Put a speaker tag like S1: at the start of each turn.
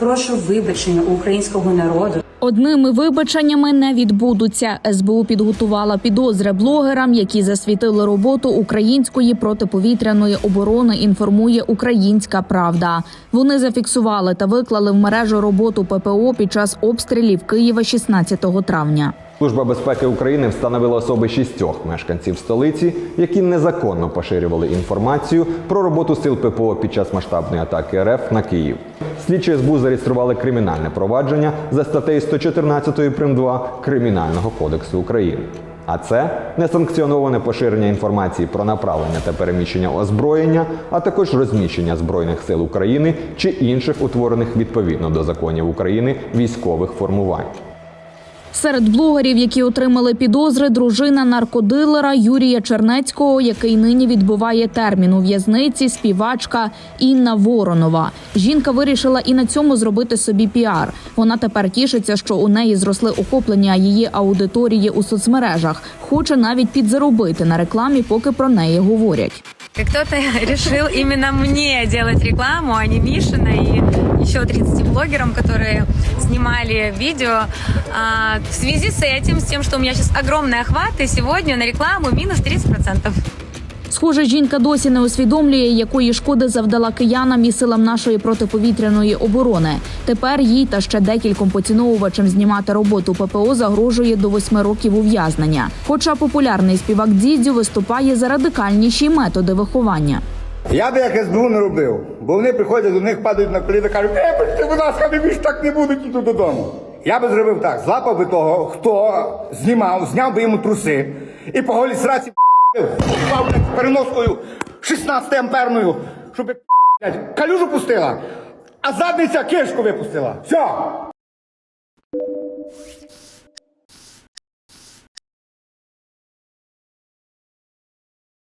S1: Прошу вибачення у українського народу.
S2: Одними вибаченнями не відбудуться. СБУ підготувала підозри блогерам, які засвітили роботу української протиповітряної оборони. Інформує Українська Правда. Вони зафіксували та виклали в мережу роботу ППО під час обстрілів Києва 16 травня.
S3: Служба безпеки України встановила особи шістьох мешканців столиці, які незаконно поширювали інформацію про роботу сил ППО під час масштабної атаки РФ на Київ. Слідчі СБУ зареєстрували кримінальне провадження за статтею 114 прим. 2 Кримінального кодексу України. А це несанкціоноване поширення інформації про направлення та переміщення озброєння, а також розміщення збройних сил України чи інших утворених відповідно до законів України військових формувань.
S2: Серед блогерів, які отримали підозри, дружина наркодилера Юрія Чернецького, який нині відбуває термін у в'язниці, співачка Інна Воронова. Жінка вирішила і на цьому зробити собі піар. Вона тепер тішиться, що у неї зросли охоплення її аудиторії у соцмережах. Хоче навіть підзаробити на рекламі, поки про неї говорять.
S4: Кто-то решил именно мне делать рекламу, а не Мишина и еще 30 блогерам, которые снимали видео. А, в связи с этим, с тем, что у меня сейчас огромный охват, и сегодня на рекламу минус 30%.
S2: Схоже, жінка досі не усвідомлює, якої шкоди завдала киянам і силам нашої протиповітряної оборони. Тепер їй та ще декільком поціновувачам знімати роботу ППО загрожує до восьми років ув'язнення. Хоча популярний співак Дідзю виступає за радикальніші методи виховання.
S5: Я би як СБУ не робив, бо вони приходять до них, падають на коліна, кажуть, вибачте, будь ласка, не більше так не будуть іду додому. Я би зробив так, злапав би того, хто знімав, зняв би йому труси і по голій сраці блядь, переноскою 16 амперною, щоб блядь, калюжу пустила, а задниця кишку випустила. Все.